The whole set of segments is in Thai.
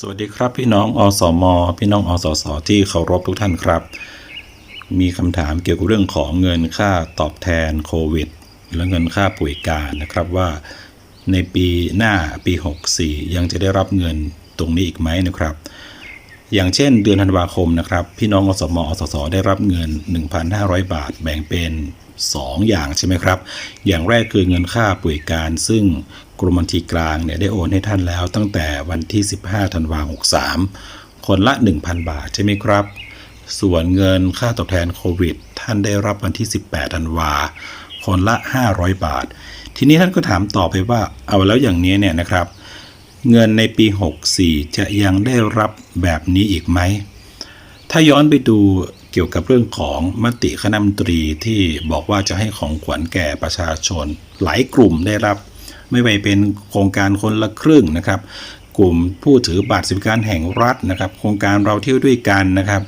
สวัสดีครับพี่น้องอสม พี่น้องอสสที่เคารพทุกท่านครับ มีคำถามเกี่ยวกับเรื่องของเงินค่าตอบแทนโควิด และเงินค่าป่วยการนะครับว่า ในปีหน้าปี 64 ยังจะได้รับเงินตรงนี้อีกไหมนะครับ อย่างเช่นเดือนธันวาคมนะครับ พี่น้องอสมอสสได้รับเงิน 1,500 บาทแบ่งเป็น 2 อย่างใช่ไหมครับ อย่างแรกคือเงินค่าป่วยการ ซึ่งกรมบัญชีกลางเนี่ยได้โอนให้ท่านแล้วตั้งแต่วันที่ 15ธันวาคม63 คนละ 1,000 บาทใช่ไหมครับ ส่วนเงินค่าตอบแทนโควิด ท่านได้รับวันที่ 18ธันวาคนละ 500 บาท ทีนี้ท่านก็ถามต่อไปว่าเอาแล้วอย่างนี้เนี่ยนะครับ เงินในปี 64 จะยังได้รับแบบนี้อีกไหม ถ้าย้อนไปดูเกี่ยวกับเรื่องของมติคณะมนตรีที่บอกว่าจะให้ของขวัญแก่ประชาชน หลายกลุ่มได้รับ ไม่ว่าเป็นโครงการคนละครึ่งนะครับ กลุ่มผู้ถือบัตรสวัสดิการแห่งรัฐนะครับ โครงการเราเที่ยวด้วยกันนะครับ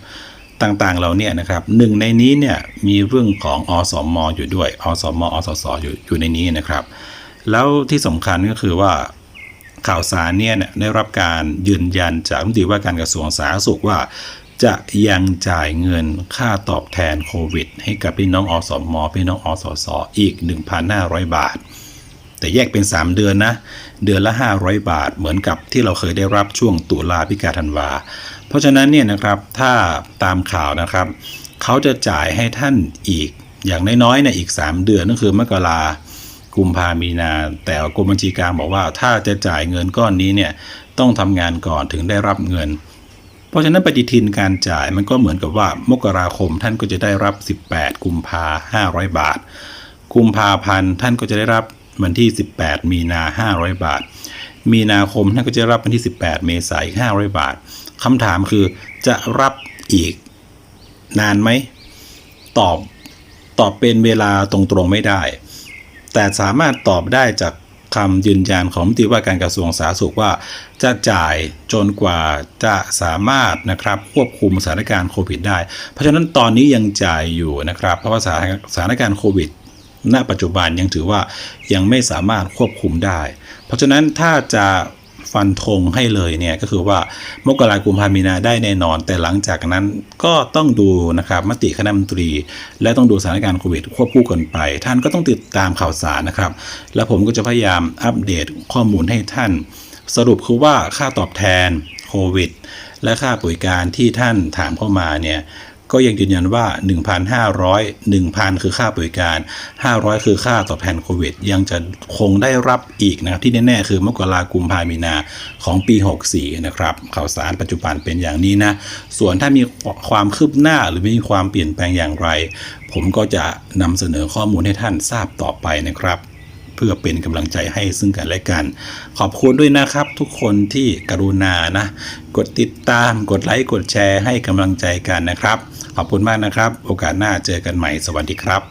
ต่างๆเราเนี่ยนะครับหนึ่งในนี้เนี่ยมีเรื่องของอสมอยู่ด้วยอสมอสสอยู่อยู่ในนี้นะครับ แล้วที่สำคัญก็คือว่า ข่าวสารเนี่ยได้รับการยืนยันจากรัฐมนตรีว่าการกระทรวงสาธารณสุขว่า จะยังจ่ายเงินค่าตอบแทนโควิด ให้กับพี่น้องอสมพี่น้องอสสอีก 1,500 บาท แต่แยกเป็น 3 เดือนนะ เดือนละ 500 บาทเหมือนกับที่เราเคยได้รับช่วงตุลาพิกาธันวา เพราะฉะนั้นเนี่ยนะครับถ้าตามข่าวนะครับเขาจะจ่ายให้ท่านอีกอย่างน้อยๆเนี่ยอีก 3 เดือนนั่นคือมกรา กุมภามีนา แต่กรมบัญชีกลางบอกว่าถ้าจะจ่ายเงินก้อนนี้เนี่ยต้องทำงานก่อนถึงได้รับเงิน เพราะฉะนั้นปฏิทินการจ่ายมันก็เหมือนกับว่ามกราคมท่านก็จะได้รับ 18 กุมภา500บาท กุมภาพันธ์ท่านก็จะได้รับวันที่ 18 มีนา 500 บาท มีนาคมท่านก็จะรับวันที่ 18 เมษายน500 บาทคำถามคือจะรับอีกนานไหม ตอบตอบเป็นเวลาตรงๆไม่ได้ แต่สามารถตอบได้จากคำยืนยันของมติว่าการกระทรวงสาธารณสุขว่า จะจ่ายจนกว่าจะสามารถนะครับควบคุมสถานการณ์โควิดได้ เพราะฉะนั้นตอนนี้ยังจ่ายอยู่นะครับ เพราะว่าสถานสถานการณ์โควิดณปัจจุบันยังถือว่ายังไม่สามารถควบคุมได้ เพราะฉะนั้นถ้าจะ ฟันธงให้เลยเนี่ยก็คือว่ามกราคมกุมภามีนาได้แน่นอน แต่หลังจากนั้นก็ต้องดูนะครับมติคณะมนตรี และต้องดูสถานการณ์โควิดควบคู่กันไป ท่านก็ต้องติดตามข่าวสารนะครับ และผมก็จะพยายามอัปเดตข้อมูลให้ท่าน สรุปคือว่าค่าตอบแทนโควิดและค่าบริการที่ท่านถามเข้ามาเนี่ย ก็ยังยืนยันว่า 1,500 1,000 คือค่าบริการ 500 คือค่าตอบแทนโควิด ยังจะคงได้รับอีกนะครับที่แน่ๆคือมกรากุมภามีนาของปี 64 นะครับข่าวสารปัจจุบันเป็นอย่างนี้นะ ส่วนถ้ามีความคืบหน้าหรือมีความเปลี่ยนแปลงอย่างไร ผมก็จะนำเสนอข้อมูลให้ท่านทราบต่อไปนะครับ พื่อเป็นกำลังใจให้ซึ่งกันและกัน ขอบคุณด้วยนะครับทุกคนที่กรุณานะ กดติดตาม กดไลค์กดแชร์ให้กำลังใจกันนะครับ ขอบคุณมากนะครับ โอกาสหน้าเจอกันใหม่สวัสดีครับ